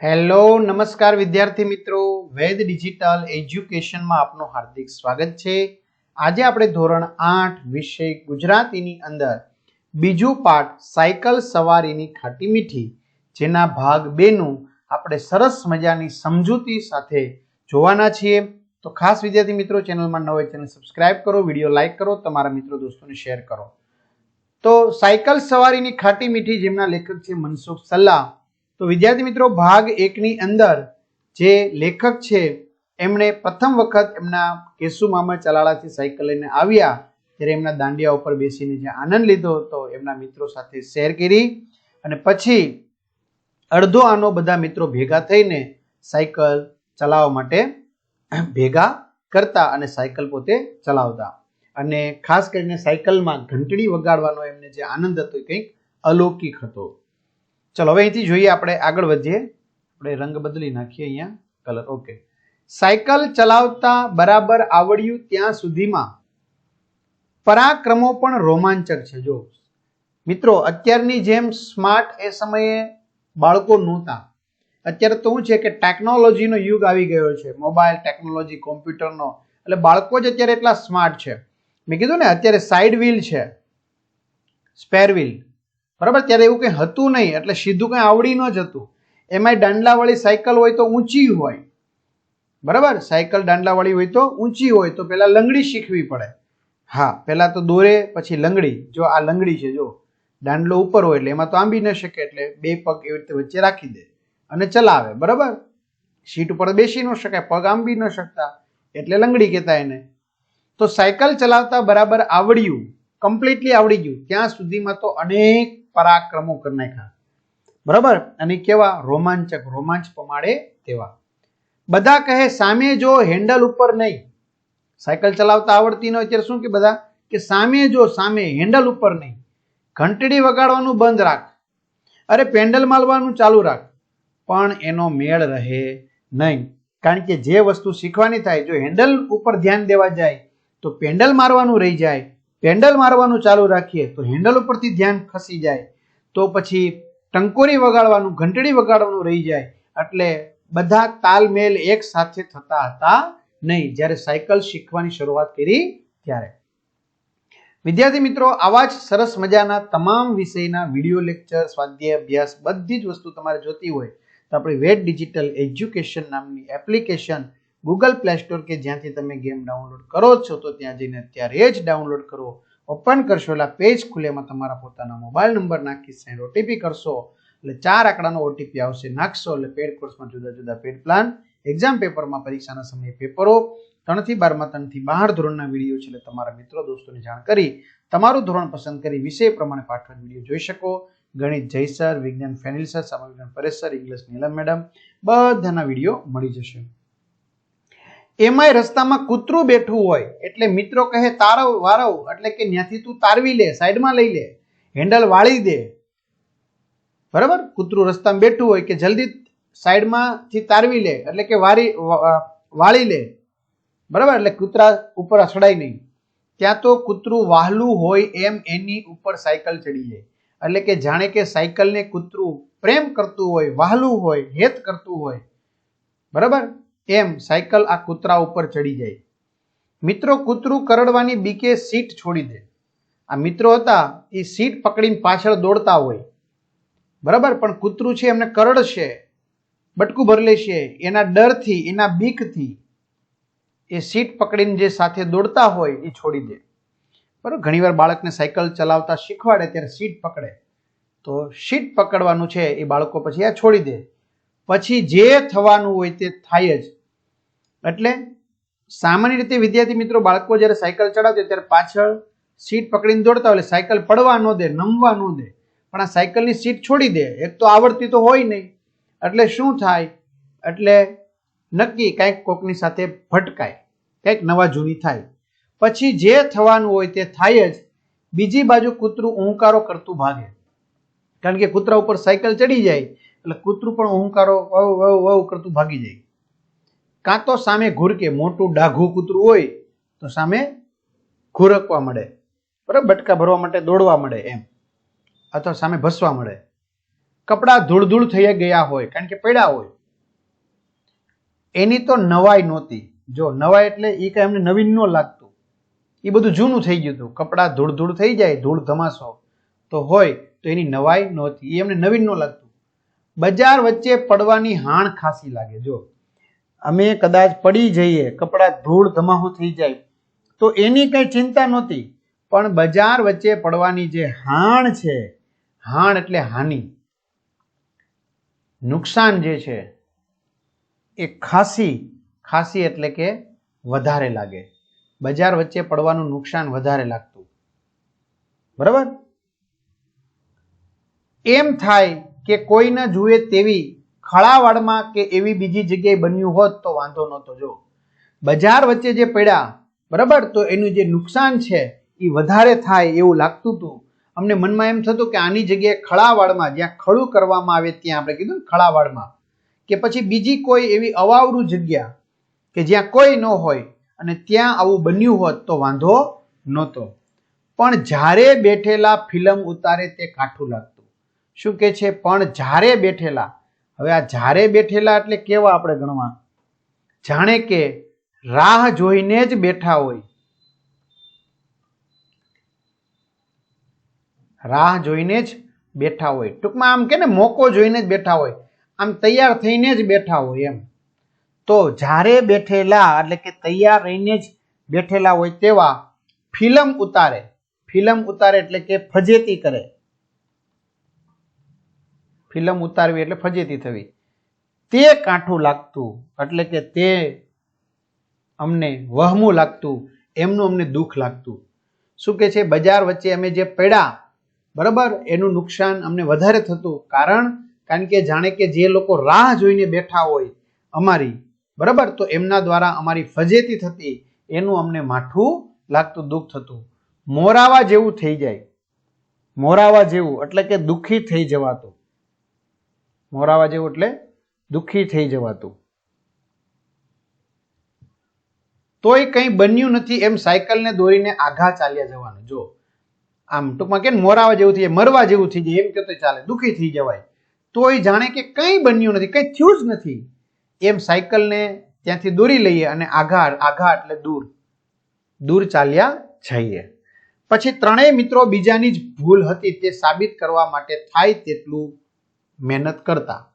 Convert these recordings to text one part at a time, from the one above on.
Hello, નમસ્કાર વિદ્યાર્થી મિત્રો. વેદ ડિજિટલ એજ્યુકેશનમાં આપનું હાર્દિક સ્વાગત છે. આજે આપણે ધોરણ આઠ વિષય ગુજરાતીની અંદર બીજું પાઠ સાયકલ સવારીની ખાટી મીઠી, જેના ભાગ બેનું આપણે સરસ મજાની સમજૂતી સાથે જોવાના છીએ. તો ખાસ વિદ્યાર્થી મિત્રો, ચેનલમાં ન હોય ચેનલ સબસ્ક્રાઇબ કરો, વીડિયો લાઇક કરો, તમારા મિત્રો દોસ્તોને શેર કરો. તો સાયકલ સવારીની ખાટી મીઠી જેમના લેખક છે મનસુખ સલ્લા તો વિદ્યાર્થી મિત્રો, ભાગ એકની અંદર જે લેખક છે, એમણે પ્રથમ વખત એમના કેસુ મામા ચલાળાથી સાયકલ લઈને આવ્યા. ત્યારે એમના દાંડિયા ઉપર બેસીને જે આનંદ લીધો હતો, એમના મિત્રો સાથે શેર કરી અને પછી અડધો આનો બધા મિત્રો ભેગા થઈને સાયકલ ચલાવવા માટે ભેગા કરતા અને સાયકલ પોતે ચલાવતા. અને ખાસ કરીને સાયકલમાં ઘંટડી વગાડવાનો એમને જે આનંદ હતો એ કંઈક અલૌકિક હતો. ચલો, હવે અહીંથી જોઈએ આપણે આગળ વધીએ. આપણે રંગ બદલી નાખીએ અહીંયા કલર ઓકે સાયકલ ચલાવતા બરાબર આવડ્યું ત્યાં સુધીમાં. પરાક્રમો પણ રોમાંચક છે, જો. મિત્રો, અત્યારની જેમ સ્માર્ટ એ સમયે બાળકો નહોતા. અત્યારે તો શું છે કે ટેકનોલોજીનો યુગ આવી ગયો છે મોબાઈલ ટેકનોલોજી કોમ્પ્યુટરનો એટલે બાળકો જ અત્યારે એટલા સ્માર્ટ છે. મેં કીધું ને, અત્યારે સાઈડ વ્હીલ છે સ્પેર વ્હીલ બરાબર? ત્યારે એવું કંઈ હતું નહીં. એટલે સીધું કંઈ આવડી ન જતું. એમાંય દાંડલાવાળી સાયકલ હોય તો ઊંચી હોય. બરાબર? સાયકલ દાંડલાવાળી હોય તો ઊંચી હોય. તો પહેલાં લંગડી શીખવી પડે. હા, પહેલાં તો દોરે, પછી લંગડી. જો આ લંગડી છે, જો. દાંડલો ઉપર હોય એટલે એમાં તો આંબી ન શકે. એટલે બે પગ એવી રીતે વચ્ચે રાખી દે અને ચલાવે. બરાબર? સીટ ઉપર બેસી ન શકાય. પગ આંબી ન શકતા. એટલે લંગડી કહેતા એને. તો સાયકલ ચલાવતા બરાબર આવડ્યું. કમ્પ્લીટલી આવડી ગયું. ત્યાં સુધીમાં તો અનેક પરાક્રમો કરી નાખ્યા. બરાબર? અને કેવા? રોમાંચક રોમાંચ પમાડે તેવા. બધા કહે સામે જો હેન્ડલ ઉપર નહીં. સાયકલ ચલાવતા આવડતી ન હોય ત્યારે શું કે બધા? કે સામે જો સામે હેન્ડલ ઉપર નહીં. ઘંટડી વગાડવાનું બંધ રાખ. અરે પેન્ડલ માલવાનું ચાલુ રાખ. પણ એનો મેળ રહે નહીં. કારણ કે જે વસ્તુ શીખવાની થાય જો હેન્ડલ ઉપર ધ્યાન દેવા જાય તો પેન્ડલ મારવાનું રહી જાય. પેન્ડલ મારવાનું ચાલુ રાખીએ તો હેન્ડલ ઉપરથી ધ્યાન ખસી જાય. તો પછી ટંકોરી વગાડવાનું, ઘંટડી વગાડવાનું રહી જાય. એટલે બધા તાલમેલ એક સાથે થતા હતા નહીં. જ્યારે સાયકલ શીખવાની શરૂઆત કરી ત્યારે. વિદ્યાર્થી મિત્રો, આવા જ સરસ મજાના તમામ વિષયના વીડિયો લેક્ચર સ્વાધ્યાય અભ્યાસ બધી જ વસ્તુ તમારે જોતી હોય તો આપણી વેટ ડિજિટલ એજ્યુકેશન નામની એપ્લિકેશન ગૂગલ પ્લે સ્ટોર કે જ્યાંથી તમે ગેમ ડાઉનલોડ કરો છો, તો ત્યાં જઈને અત્યારે જ ડાઉનલોડ કરો. ઓપન કરશો એટલે પેજ ખુલે, એમાં તમારા પોતાના મોબાઈલ નંબર નાખી સેન્ડ ઓટીપી કરશો, એટલે ચાર આંકડાનો ઓટીપી આવશે, નાખશો, એટલે પેડ કોર્સમાં જુદા જુદા પેડ પ્લાન એક્ઝામ પેપરમાં પરીક્ષાના સમયે પેપરો ત્રણથી બારમાં, ત્રણથી બાર ધોરણના વીડિયો છે, એટલે તમારા મિત્રો, દોસ્તોને જાણ કરી તમારું ધોરણ પસંદ કરી વિષય પ્રમાણે પાઠવાન વીડિયો જોઈ શકો. ગણિત જય સર, વિજ્ઞાન ફેનિલ સર વિજ્ઞાન Paresh sir English Neelam madam બધાના વીડિયો મળી જશે. એમાંય રસ્તામાં કૂતરું બેઠું હોય, એટલે મિત્રો કહે, તારવ, વારવ. એટલે કે ત્યાંથી તું તારવી લે, સાઈડમાં લઈ લે, હેન્ડલ વાળી દે. બરાબર? કૂતરું રસ્તામાં બેઠું હોય કે જલ્દી સાઈડમાંથી તારવી લે, એટલે કે વારી વાળી લે. બરાબર? એટલે કૂતરા ઉપર અથડાય નહીં. ત્યાં તો કૂતરું વાહલું હોય એમ એની ઉપર સાયકલ ચડી જાય. એટલે કે જાણે કે સાયકલને કૂતરું પ્રેમ કરતું હોય, વહાલું હોય, હેત કરતું હોય. બરાબર? એમ સાયકલ આ કૂતરા ઉપર ચડી જાય. મિત્રો, કૂતરું કરડવાની બીકે સીટ છોડી દે. આ મિત્રો હતા, એ સીટ પકડીને પાછળ દોડતા હોય. બરાબર? પણ કૂતરું છે, એમને કરડશે, બટકું ભરી લેશે. એના ડરથી, એના બીકથી એ સીટ પકડીને જે સાથે દોડતા હોય, એ છોડી દે. બરાબર? ઘણીવાર બાળકને સાયકલ ચલાવતા શીખવાડે, ત્યારે સીટ પકડે. તો સીટ પકડવાનું છે, એ બાળકો પછી આ છોડી દે. પછી જે થવાનું હોય તે થાય જ. એટલે સામાન્ય રીતે વિદ્યાર્થી મિત્રો, બાળકો જ્યારે સાયકલ ચડાવते ત્યારે પાછળ સીટ પકડીને દોડતા હોય સાયકલ પડવા ન દે, નમવા ન દે. પણ આ સાયકલની સીટ છોડી દે. એક તો આવડતી તો હોય નહીં. એટલે શું થાય? એટલે નક્કી કાંઈક કોકની સાથે ભટકાય. કંઈક નવા જૂની થાય. પછી જે થવાનું હોય તે થાય જ. બીજી બાજુ કૂતરું ઓહંકારો કરતું ભાગે. કારણ કે કૂતરા ઉપર સાયકલ ચડી જાય. એટલે કૂતરું પણ ઓહંકારો વવ વવ વવ કરતું ભાગી જાય. કાં તો સામે ઘૂરકે, મોટું ડાઘું કૂતરું હોય, તો સામે ઘુરકવા મળે. બરાબર? બટકા ભરવા માટે દોડવા મળે એમ. અથવા સામે ભસવા મળે. કપડાં ધૂળ ધૂળ થઈ ગયા હોય, કારણ કે પડ્યા હોય. એની તો નવાઈ નહોતી. જો નવાઈ એટલે એ કઈ એમને નવીન ન લાગતું. એ બધું જૂનું થઈ ગયું હતું. કપડાં ધૂળ ધૂળ થઈ જાય, ધૂળ ધમાસો તો હોય, તો એની નવાઈ નહોતી. એ એમને નવીન ન લાગતું. બજાર વચ્ચે પડવાની હાણ ખાસી લાગે. જો અમે કદાચ પડી જઈએ, કપડાં ધૂળ ધમાહું થઈ જાય, તો એની કંઈ ચિંતા નહોતી. પણ બજાર વચ્ચે પડવાની જે હાણ છે, હાણ એટલે હાનિ. નુકસાન જે છે, એ ખાસી ખાસી એટલે કે વધારે લાગે. બજાર વચ્ચે પડવાનું નુકસાન વધારે લાગતું. બરાબર? એમ થાય કે કોઈ ન જુએ તેવી ખળાવાડમાં કે એવી બીજી જગ્યાએ બન્યું હોત તો વાંધો નહોતો, જો. બજાર વચ્ચે જે પડ્યા, બરાબર? તો એનું જે નુકસાન છે, એ વધારે થાય એવું લાગતું હતું. અમને મનમાં એમ થતું કે આની જગ્યાએ ખળાવાડમાં, જ્યાં ખડું કરવામાં આવે ત્યાં આપણે કીધું ખળાવાડમાં. કે પછી બીજી કોઈ એવી અવાવરું જગ્યા કે જ્યાં કોઈ ન હોય અને ત્યાં આવું બન્યું હોત તો વાંધો નહોતો. પણ જ્યારે બેઠેલા ફિલ્મ ઉતારે તે કાઠું લાગતું. શું કે છે? પણ જ્યારે બેઠેલા હવે આ જ્યારે બેઠેલા એટલે કેવા આપણે ગણવા? જાણે કે રાહ જોઈને જ બેઠા હોય. રાહ જોઈને જ બેઠા હોય. ટૂંકમાં આમ કે ને, મોકો જોઈને જ બેઠા હોય. આમ તૈયાર થઈને જ બેઠા હોય એમ. તો જ્યારે બેઠેલા એટલે કે તૈયાર રહીને જ બેઠેલા હોય તેવા ફિલ્મ ઉતારે. ફિલ્મ ઉતારે એટલે કે ફજેતી કરે. ફિલ્મ ઉતારવી એટલે ફજેતી થવી. તે કાંઠું લાગતું, એટલે કે તે અમને વહમું લાગતું, એમનું અમને દુઃખ લાગતું. શું કે છે? બજાર વચ્ચે અમે જે પડ્યા, બરાબર? એનું નુકસાન અમને વધારે થતું. કારણ કારણ કે જાણે કે જે લોકો રાહ જોઈને બેઠા હોય, અમારી, બરાબર? તો એમના દ્વારા અમારી ફજેતી થતી, એનું અમને માઠું લાગતું, દુઃખ થતું. મોરાવા જેવું થઈ જાય. મોરાવા જેવું, એટલે કે દુઃખી થઈ જવાતું. મોરાવા જેવું એટલે દુઃખી થઈ જવાતું. તોય કંઈ બન્યું નથી એમ સાયકલને દોરીને આઘા ચાલ્યા જવાનું. જો, આમ ટૂંકમાં કે મોરાવા જેવું થઈ જાય, મરવા જેવું થઈ જાય, એમ કે તો ચાલે, દુઃખી થઈ જવાય. તોય જાણે કે કંઈ બન્યું નથી, કંઈ થયું જ નથી. એમ સાયકલને ત્યાંથી દોરી લઈએ અને આઘા આઘા એટલે દૂર દૂર ચાલ્યા જઈએ. પછી ત્રણેય મિત્રો બીજાની જ ભૂલ હતી તે સાબિત કરવા માટે થાય તેટલું મહેનત કરતા.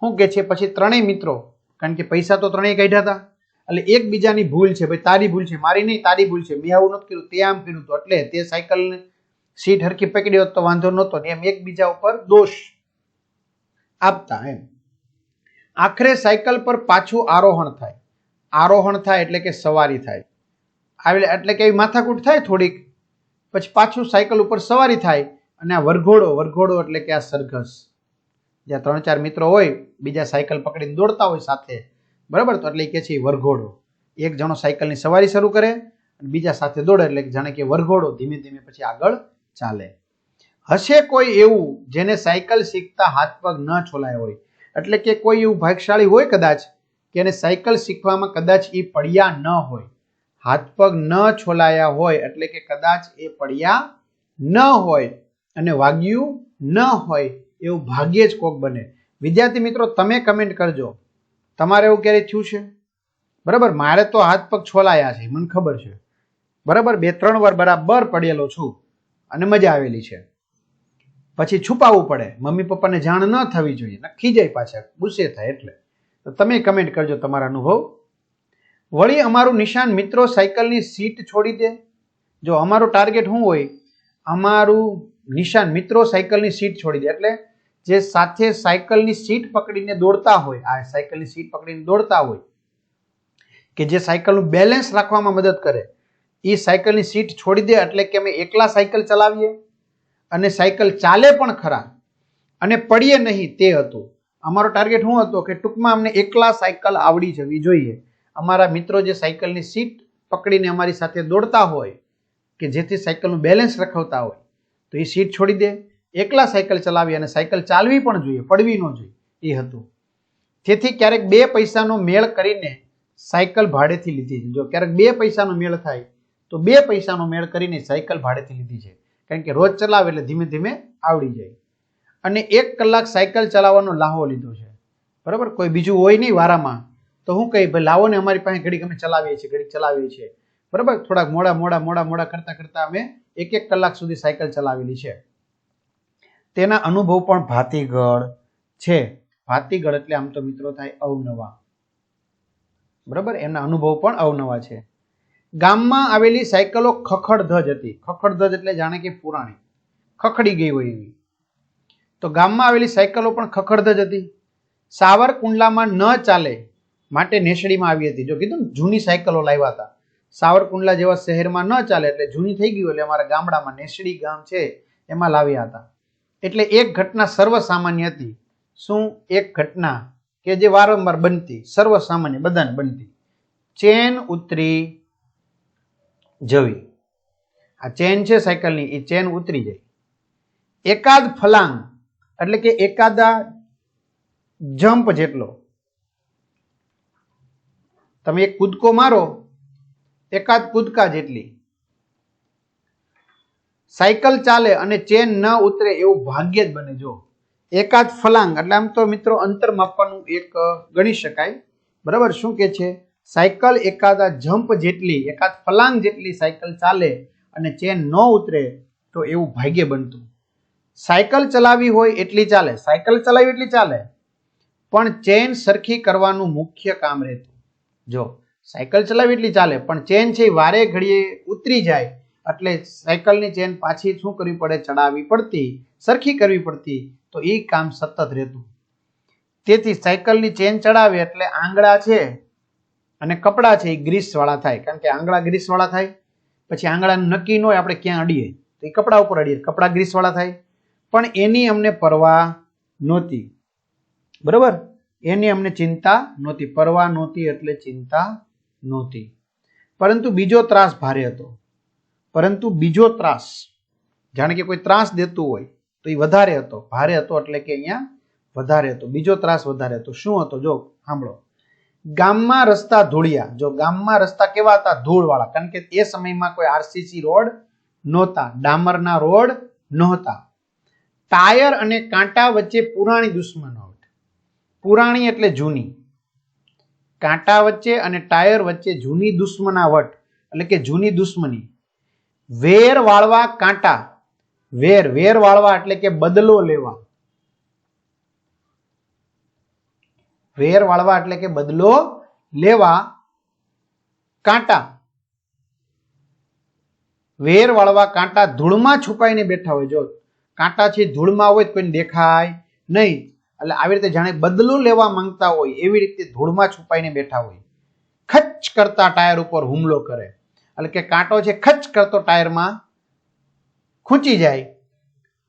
શું કે છે, પછી ત્રણેય મિત્રો, કારણ કે પૈસા તો ત્રણેય કાઢ્યા હતા, એટલે એકબીજાની ભૂલ છે, ભાઈ, તારી ભૂલ છે, મારી નહીં, તારી ભૂલ છે, મેં આવું નથી કર્યું, તે આમ કર્યું હતું. એટલે તે સાયકલને સીટ હરખી પકડી હોત તો વાંધો નહોતો, ને એમ એકબીજા ઉપર દોષ આપતા એમ. આખરે સાયકલ પર પાછું આરોહણ થાય. આરોહણ થાય એટલે કે સવારી થાય. આવેલ, એટલે કે એવી માથાકૂટ થાય થોડીક, પછી પાછું સાયકલ ઉપર સવારી થાય, અને આ વરઘોડો વરઘોડો એટલે કે આ સરઘસ. જ્યાં ત્રણ ચાર મિત્રો હોય, બીજા સાયકલ પકડીને દોડતા હોય સાથે. બરાબર? તો એટલે કે છે વરઘોડો. એક જણો સાયકલની સવારી શરૂ કરે બીજા સાથે દોડે એટલે જાણે કે વરઘોડો ધીમે ધીમે પછી આગળ ચાલે. હશે કોઈ એવું જેને સાયકલ શીખતા હાથ પગ ન છોલાય હોય? એટલે કે કોઈ એવું ભાગશાળી હોય કદાચ કે એને સાયકલ શીખવામાં કદાચ એ પડ્યા ન હોય? હાથ પગ ન છોલાયા હોય એટલે કે કદાચ એ પડ્યા ન હોય અને વાગ્યું ન હોય? એવું ભાગ્યે જ કોક બને. વિદ્યાર્થી મિત્રો, તમે કમેન્ટ કરજો. તમારે એવું ક્યારેય થયું છે? બરાબર? મારે તો હાથ પગ છોલાયા છે, મને ખબર છે. બરાબર? બે, ત્રણ વાર બરાબર પડેલો છું અને મજા આવેલી છે. પછી છુપાવવું પડે. મમ્મી પપ્પાને જાણ ન થવી જોઈએ. નક્કી જાય પાછા. ગુસ્સે થાય એટલે. તો તમે કમેન્ટ કરજો તમારા અનુભવ. વળી અમારું નિશાન મિત્રો સાયકલની સીટ છોડી દે. જો અમારું ટાર્ગેટ શું હોય? અમારું નિશાન મિત્રો સાયકલની સીટ છોડી દે. એટલે જે સાથે સાયકલની સીટ પકડીને દોડતા હોય, આ સાયકલની સીટ પકડીને દોડતા હોય, કે જે સાયકલનું બેલેન્સ રાખવામાં મદદ કરે એ સાયકલની સીટ છોડી દે એટલે કે અમે એકલા સાયકલ ચલાવીએ, અને સાયકલ ચાલે પણ ખરા, અને પડીએ નહીં તે હતું. અમારો ટાર્ગેટ શું હતો કે ટૂંકમાં અમને એકલા સાયકલ આવડી જવી જોઈએ. અમારા મિત્રો જે સાયકલની સીટ પકડીને અમારી સાથે દોડતા હોય, કે જેથી સાયકલનું બેલેન્સ રખાવતા હોય, તો એ સીટ છોડી દે. એકલા સાયકલ ચલાવી અને સાયકલ ચાલવી પણ જોઈએ, પડવી ન જોઈએ, એ હતું. તેથી ક્યારેક બે પૈસાનો મેળ કરીને સાયકલ ભાડેથી લીધી છે. જો ક્યારેક બે પૈસાનો મેળ થાય, તો બે પૈસાનો મેળ કરીને સાયકલ ભાડેથી લીધી છે. કારણ કે રોજ ચલાવે એટલે ધીમે ધીમે આવડી જાય. અને એક કલાક સાયકલ ચલાવવાનો લાહો લીધો છે. બરાબર? કોઈ બીજું હોય નહીં વારામાં. તો હું કહી, ભાઈ, લાવો ને અમારી પાસે ઘડીક અમે ચલાવીએ છીએ, ઘડીક ચલાવીએ છીએ. બરાબર? થોડાક મોડા મોડા મોડા મોડા કરતા કરતા અમે એક એક કલાક સુધી સાયકલ ચલાવેલી છે. તેના અનુભવ પણ ભાતીગળ છે. ભાતીગળ એટલે આમ તો મિત્રો થાય અવનવા. બરાબર? એમના અનુભવ પણ અવનવા છે. ગામમાં આવેલી સાયકલો ખખડધજ હતી. ખખડધજ એટલે જાણે કે પુરાણી. ખખડી ગઈ હોય એવી. તો ગામમાં આવેલી સાયકલો પણ ખખડધજ હતી. સાવરકુંડલામાં ન ચાલે માટે નેસડીમાં આવી હતી. જો કીધું જૂની સાયકલો લાવ્યા હતા. સાવરકુંડલા જેવા શહેરમાં ન ચાલે એટલે જૂની થઈ ગયું એટલે અમારા ગામડામાં નેસડી ગામ છે, એમાં લાવ્યા હતા. એટલે એક ઘટના સર્વસામાન્ય હતી. શું એક ઘટના? કે જે વારંવાર બનતી, સર્વસામાન્ય, બધાને બનતી. ચેન ઉતરી જવી. આ ચેન છે સાયકલની, એ ચેન ઉતરી જાય. એકાદ ફલાંગ, એટલે કે એકાદા જમ્પ જેટલો. તમે એક કૂદકો મારો, એકાદ કૂદકા જેટલી. સાયકલ ચાલે અને ચેન ન ઉતરે એવું ભાગ્ય જ બને, જો. એકાદ ફલાંગ, એટલે આમ તો મિત્રો અંતર માપવાનું એક ગણી શકાય. બરાબર? શું કે છે? સાયકલ એકાદા જમ્પ જેટલી, એકાદ ફલાંગ જેટલી સાયકલ ચાલે અને ચેન ન ઉતરે, તો એવું ભાગ્ય બનતું. સાયકલ ચલાવી હોય એટલી ચાલે. સાયકલ ચલાવી એટલી ચાલે. પણ ચેન સરખી કરવાનું મુખ્ય કામ રહેતું. જો, સાયકલ ચલાવી એટલી ચાલે, પણ ચેન છે વારે ઘડીએ ઉતરી જાય. એટલે સાયકલની ચેન પાછી શું કરવી પડે? ચડાવવી પડતી, સરખી કરવી પડતી. તો એ કામ સતત રહેતું. તેથી સાયકલની ચેન ચડાવે એટલે આંગળા છે અને કપડાં છે એ ગ્રીસવાળા થાય. કારણ કે આંગળા ગ્રીસવાળા થાય. પછી આંગળા નક્કી ન હોય, આપણે ક્યાં અડીએ? તો એ કપડા ઉપર અડીએ. કપડાં ગ્રીસવાળા થાય. પણ એની અમને પરવા નહોતી. બરોબર? એની અમને ચિંતા નહોતી. પરવા નહોતી એટલે ચિંતા નહોતી. પરંતુ બીજો ત્રાસ ભારે હતો. પરંતુ બીજો ત્રાસ, જાણે કે કોઈ ત્રાસ દેતું હોય, તો એ વધારે હતો. ભારે હતો એટલે કે અહીંયા વધારે હતો. બીજો ત્રાસ વધારે હતો. શું હતો? જો, સાંભળો. ગામમાં રસ્તા ધૂળિયા. જો, ગામમાં રસ્તા કેવા હતા? ધૂળવાળા. કારણ કે એ સમયમાં કોઈ આરસીસી રોડ નહોતા. ડામરના રોડ નહોતા. ટાયર અને કાંટા વચ્ચે પુરાણી દુશ્મનાવટ પુરાણી એટલે જૂની. કાંટા વચ્ચે અને ટાયર વચ્ચે જૂની દુશ્મનાવટ. એટલે કે જૂની દુશ્મની. વેર વાળવા કાંટા. વેર વેર વાળવા એટલે કે બદલો લેવા. વેર વાળવા એટલે કે બદલો લેવા કાંટા. વેર વાળવા કાંટા ધૂળમાં છુપાઈને બેઠા હોય. જો કાંટા છે ધૂળમાં હોય તો કોઈને દેખાય નહીં. એટલે આવી રીતે જાણે બદલો લેવા માંગતા હોય એવી રીતે ધૂળમાં છુપાઈને બેઠા હોય. ખચ કરતા ટાયર ઉપર હુમલો કરે. એટલે કે કાંટો છે ખચ કરતો ટાયરમાં ખૂંચી જાય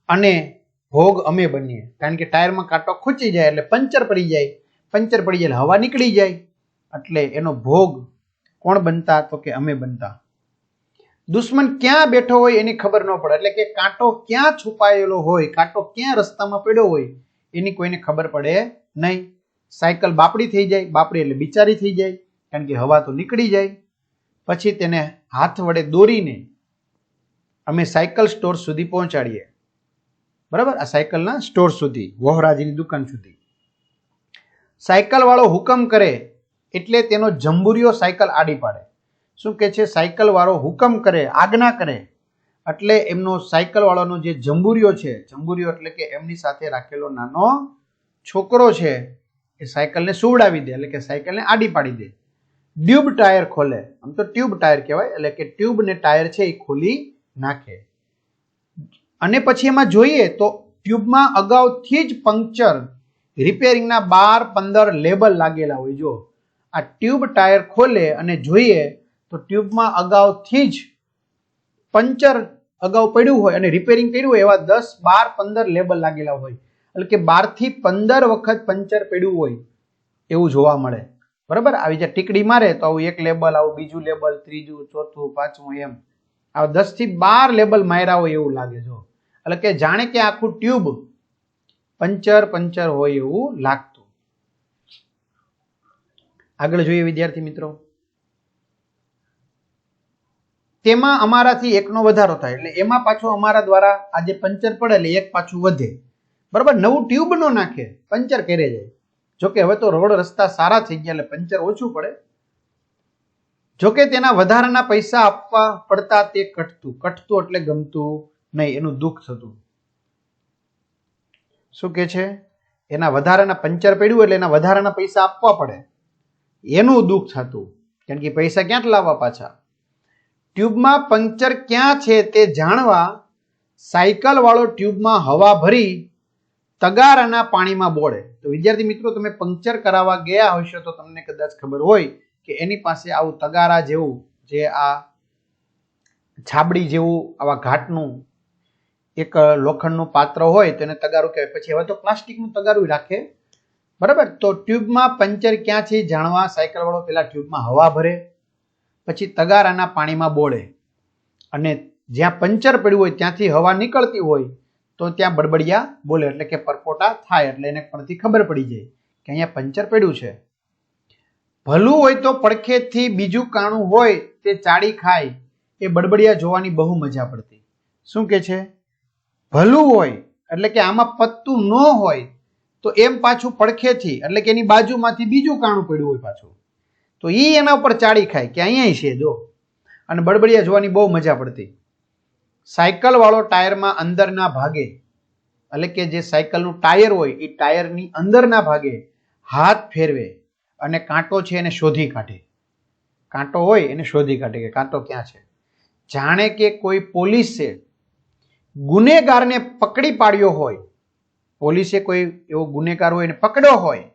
અને ભોગ અમે બનીએ. કારણ કે ટાયરમાં કાંટો ખૂંચી જાય એટલે પંચર પડી જાય. પંચર પડી જાય હવા નીકળી જાય. એટલે એનો ભોગ કોણ બનતા? તો કે અમે બનતા. દુશ્મન ક્યાં બેઠો હોય એની ખબર ન પડે. એટલે કે કાંટો ક્યાં છુપાયેલો હોય, કાંટો ક્યાં રસ્તામાં પડ્યો હોય, એની કોઈને ખબર પડે નહીં. સાયકલ બાપડી થઈ જાય. બાપડી એટલે બિચારી થઈ જાય. કારણ કે હવા તો નીકળી જાય. પછી તેને હાથ વડે દોરીને અમે સાયકલ સ્ટોર સુધી પહોંચાડીએ. બરાબર? આ સાયકલના સ્ટોર સુધી, વહોરાજીની દુકાન સુધી. સાયકલવાળો હુકમ કરે એટલે તેનો જંબુરિયો સાયકલ આડી પાડે. શું કહે છે? સાયકલવાળો હુકમ કરે, આજ્ઞા કરે, એટલે એમનો સાયકલવાળાનો જે જંબુરિયો છે, જંબુરિયો એટલે કે એમની સાથે રાખેલો નાનો છોકરો છે, એ સાયકલને સુવડાવી દે, એટલે કે સાયકલને આડી પાડી દે. ટ્યુબ ટાયર ખોલે. આમ તો ટ્યુબ ટાયર કહેવાય, એટલે કે ટ્યુબ ને ટાયર છે એ ખોલી નાખે. અને પછી એમાં જોઈએ તો ટ્યુબમાં અગાઉથી જ પંક્ચર રિપેરિંગના બાર પંદર લેબલ લાગેલા હોય. જો આ ટ્યુબ ટાયર ખોલે અને જોઈએ તો ટ્યુબમાં અગાઉથી જ પંચર અગાઉ પડ્યું હોય અને રિપેરિંગ કર્યું હોય એવા દસ, બાર, પંદર લેબલ લાગેલા હોય. એટલે કે બારથી પંદર વખત પંચર પડ્યું હોય એવું જોવા મળે. બરાબર? આવી જે ટીકડી મારે તો આવું એક લેબલ આવું બીજું લેબલ ત્રીજું, ચોથું, પાંચમું એમ. આ દસથી બાર લેબલ માર્યા હોય એવું લાગે, જો. એટલે કે જાણે કે આખું ટ્યુબ પંચર પંચર હોય એવું લાગતું. આગળ જોઈએ વિદ્યાર્થી મિત્રો. તેમાં અમારાથી એકનો વધારો થાય, એટલે એમાં પાછો અમારા દ્વારા આ જે પંચર પડે એટલે એક પાછું વધે. બરાબર? નવું ટ્યુબ નો નાખે, પંચર કરે જાય. જોકે હવે તો રોડ રસ્તા સારા થઈ ગયા એટલે પંચર ઓછું પડે. જોકે તેના વધારાના પૈસા આપવા પડતા તે કટતું. કટતું એટલે ગમતું નહીં, એનું દુઃખ થતું. શું કે છે? એના વધારાના પંચર પડ્યું એટલે એના વધારાના પૈસા આપવા પડે. એનું દુઃખ થતું. કારણ કે પૈસા ક્યાંથી લાવવા પાછા? ટ્યુબમાં પંચર ક્યાં છે તે જાણવા સાયકલ વાળો ટ્યુબમાં હવા ભરી તગારાના પાણીમાં બોળે. તો વિદ્યાર્થી મિત્રો, તમે પંક્ચર કરાવવા ગયા હશો તો તમને કદાચ ખબર હોય કે એની પાસે આવું તગારા જેવું જે આ છાબડી જેવું આવા ઘાટનું એક લોખંડનું પાત્ર હોય તો એને તગારું કહેવાય. પછી હવે તો પ્લાસ્ટિકનું તગારું રાખે. બરાબર? તો ટ્યુબમાં પંચર ક્યાં છે જાણવા. સાયકલ વાળો પેલા ટ્યુબમાં હવા ભરે, પછી તગારાના પાણીમાં બોળે. અને જ્યાં પંચર પડ્યું હોય ત્યાંથી હવા નીકળતી હોય તો ત્યાં બડબડિયા બોલે એટલે કે પરપોટા થાય એટલે એને પરથી ખબર પડી જાય કે અહીંયા પંચર પડ્યું છે. ભલું હોય તો પડખેથી બીજું કાણું હોય તે ચાડી ખાય, એ બડબડિયા જોવાની બહુ મજા પડતી. શું કે છે? ભલું હોય એટલે કે આમાં પત્તું ન હોય તો એમ પાછું પડખેથી એટલે કે એની બાજુમાંથી બીજું કાણું પડ્યું હોય પાછું. તો એ એના ઉપર ચાડી ખાય કે અહીંયા છે, જો. અને બડબડિયા જોવાની બહુ મજા પડતી. સાયકલ વાળો ટાયરમાં અંદરના ભાગે, એટલે કે જે સાયકલનું ટાયર હોય, એ ટાયરની અંદરના ભાગે હાથ ફેરવે અને કાંટો છે એને શોધી કાઢે. કાંટો હોય એને શોધી કાઢે કે કાંટો ક્યાં છે? જાણે કે કોઈ પોલીસે ગુનેગારને પકડી પાડ્યો હોય, પોલીસે કોઈ એવો ગુનેગાર હોય એને પકડ્યો હોય,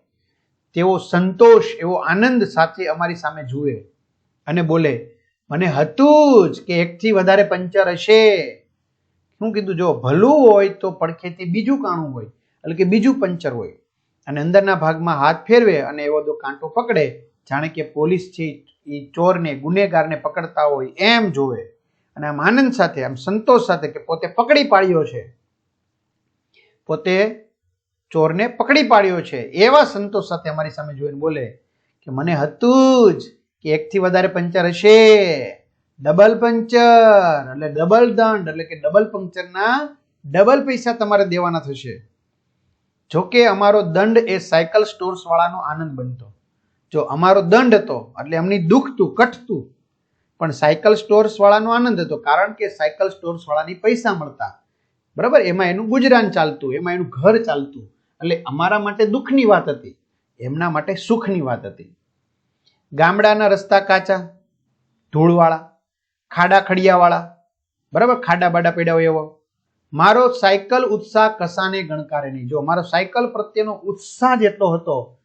તેવો સંતોષ, એવો આનંદ સાથે અમારી સામે જુએ અને બોલે મને હતું જ કે એકથી વધારે પંચર હશે. શું કીધું, જો ભલું હોય તો પડખેથી બીજું કાણું હોય, એટલે કે બીજું પંચર હોય. અને અંદરના ભાગમાં હાથ ફેરવે અને એવો જો કાંટો પકડે. જાણે કે પોલીસ છે એ ચોરને, ગુનેગારને પકડતા હોય એમ જોવે. અને આમ આનંદ સાથે, આમ સંતોષ સાથે કે પોતે પકડી પાડ્યો છે. પોતે ચોરને પકડી પાડ્યો છે. એવા સંતોષ સાથે અમારી સામે જોઈને બોલે કે, મને હતું જ કે એકથી વધારે પંચર હશે. ડબલ પંચર એટલે ડબલ દંડ એટલે કે ડબલ પંક્ચરના ડબલ પૈસા તમારે દેવાના થશે. જોકે અમારો દંડ એ સાયકલ સ્ટોર્સ વાળાનો આનંદ બનતો. જો અમારો દંડ હતો, એટલે એમની દુખતું, કટતું, પણ સાયકલ સ્ટોર્સ વાળાનો આનંદ હતો, કારણ કે સાયકલ સ્ટોર્સ વાળાની પૈસા મળતા. બરાબર? એમાં એનું ગુજરાન ચાલતું, એમાં એનું ઘર ચાલતું. એટલે અમારા માટે દુઃખની વાત હતી. એમના માટે સુખની વાત હતી. ગામડાના રસ્તા કાચા, ધૂળવાળા, ખાડા ખડિયાવાળા, બરાબર? ખાડા બાડા પડ્યા હોય એવો. મારો સાયકલ ઉત્સાહ કસાને ગણકારે નહીં. જો મારો સાયકલ પ્રત્યેનો ઉત્સાહ જ એટલો હતો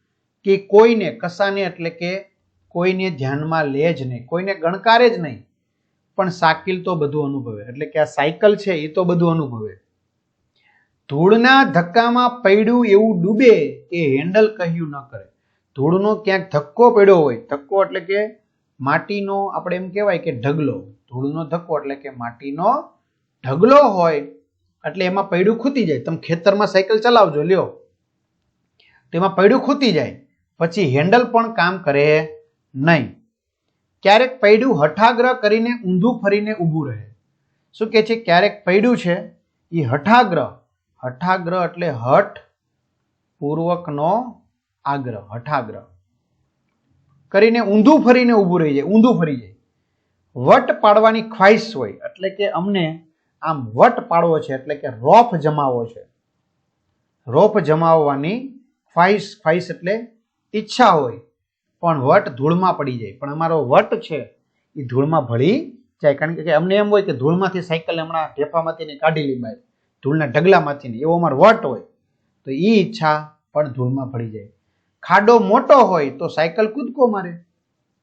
કે કોઈને, કસાને એટલે કે કોઈને ધ્યાનમાં લે જ નહીં. કોઈને ગણકારે જ નહીં. પણ સાકિલ તો બધું અનુભવે. એટલે કે આ સાયકલ છે એ તો બધું અનુભવે. ધૂળના ધક્કામાં પડ્યું એવું ડૂબે એ હેન્ડલ કહ્યું ન કરે. ધૂળનો ક્યાંક ધક્કો પડ્યો હોય, ધક્કો એટલે કે માટીનો આપણે એમ કહેવાય કે ઢગલો. ધૂળનો ધક્કો એટલે કે માટીનો ઢગલો હોય, એટલે એમાં પૈડું ખૂતી જાય. તમે ખેતરમાં સાયકલ ચલાવજો, લ્યો. તેમાં પૈડું ખૂતી જાય. પછી હેન્ડલ પણ કામ કરે નહીં. ક્યારેક પૈડું હઠાગ્રહ કરીને ઊંધું ફરીને ઊભું રહે. શું કહે છે? ક્યારેક પૈડું છે એ હઠાગ્રહ હઠાગ્રહ એટલે હઠ પૂર્વકનો આગ્રહ, હઠાગ્રહ. કરીને ઊંધું ફરીને ઊભું રહી જાય, ઊંધું ફરી જાય. વટ પાડવાની ખ્વાહિશ હોય, એટલે કે અમને આમ વટ પાડવો છે, એટલે કે રોફ જમાવો છે. રોફ જમાવવાની ખ્વાહિશ ખ્વાહિશ એટલે ઈચ્છા હોય, પણ વટ ધૂળમાં પડી જાય. પણ અમારો વટ છે, એ ધૂળમાં ભળી જાય. કારણ કે અમને એમ હોય કે ધૂળમાંથી સાયકલ હમણાં ઢેફામાંથી ને કાઢી લી બહાર ધૂળના ઢગલામાંથી ને, એવો અમારો વટ હોય, તો એ ઈચ્છા પણ ધૂળમાં ભળી જાય. ખાડો મોટો હોય તો સાયકલ કૂદકો મારે.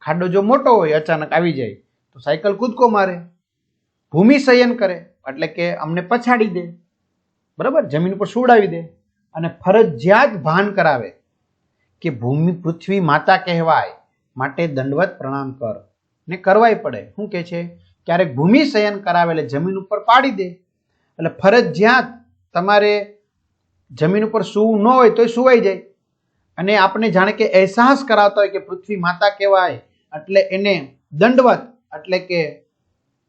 ખાડો જો મોટો હોય, અચાનક આવી જાય, તો સાયકલ કૂદકો મારે. ભૂમિ શયન કરે, એટલે કે અમને પછાડી દે. બરાબર? જમીન ઉપર સુવડાવી દે. અને ફરજિયાત ભાન કરાવે કે ભૂમિ પૃથ્વી માતા કહેવાય. માટે દંડવત પ્રણામ કર. ને કરવાય પડે. શું કે છે? ક્યારેક ભૂમિ શયન કરાવે એટલે જમીન ઉપર પાડી દે. એટલે ફરજિયાત તમારે જમીન ઉપર સૂવું ન હોય તોય સુવાઈ જાય. અને આપણે જાણે કે અહેસાસ કરાવતા હોય કે પૃથ્વી માતા કહેવાય, એટલે એને દંડવત, એટલે કે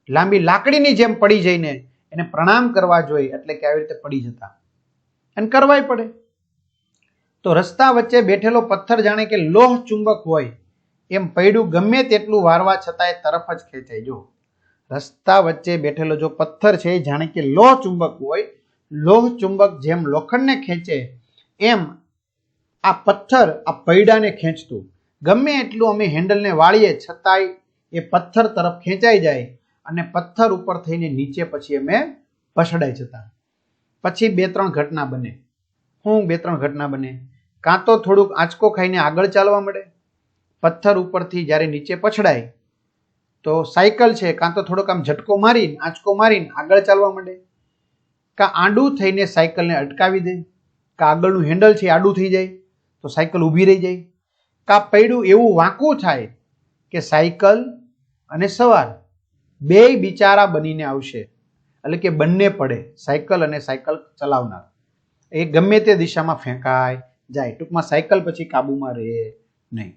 લાંબી લાકડીની જેમ પડી જઈને એને પ્રણામ કરવા જોઈએ, એટલે કે આવી રીતે પડી જતા. અને કરવાય પડે. તો રસ્તા વચ્ચે બેઠેલો પથ્થર જાણે કે લોહ ચુંબક હોય, એમ પૈડું ગમે તેટલું વારવા છતાંય તરફ જ ખેંચાય. જો, રસ્તા વચ્ચે બેઠેલો જો પથ્થર છે, જાણે કે લોહ ચુંબક હોય, લોહ ચુંબક જેમ લોખંડને ખેંચે, એમ આ પથ્થર આ પૈડાને ખેંચતું. ગમે એટલું અમે હેન્ડલને વાળીએ છતાંય એ પથ્થર તરફ ખેંચાઈ જાય અને પથ્થર ઉપર થઈને નીચે પછી અમે પછડાઈ જતા. પછી બે ત્રણ ઘટના બને. હું બે ત્રણ ઘટના બને. કાં તો થોડુંક આંચકો ખાઈને આગળ ચાલવા મળે. પથ્થર ઉપરથી જ્યારે નીચે પછડાય, તો સાયકલ છે, કાં તો થોડોક આમ ઝટકો મારીને, આંચકો મારીને આગળ ચાલવા માંડે કાં આડું થઈને સાયકલને અટકાવી દે. કાં આગળનું હેન્ડલ છે આડું થઈ જાય. તો સાયકલ ઊભી રહી જાય. કાપ પૈડું એવું વાંકું થાય કે સાયકલ અને સવાર બેય બિચારા બનીને આવશે. એટલે કે બંને પડે, સાયકલ અને સાયકલ ચલાવનાર. એ ગમે તે દિશામાં ફેંકાય, જાય. ટૂંકમાં સાયકલ પછી કાબુમાં રહે નહીં.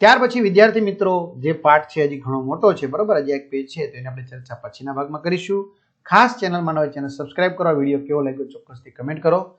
ત્યાર પછી વિદ્યાર્થી મિત્રો, જે પાઠ છે હજી ઘણો મોટો છે, બરોબર? હજી એક પેજ છે, તો એની આપણે ચર્ચા પછીના ભાગમાં કરીશું. ખાસ ચેનલમાં નવી ચેનલ સબસ્ક્રાઇબ કરો. વીડિયો કેવો લાગ્યો ચોક્કસથી કમેન્ટ કરો.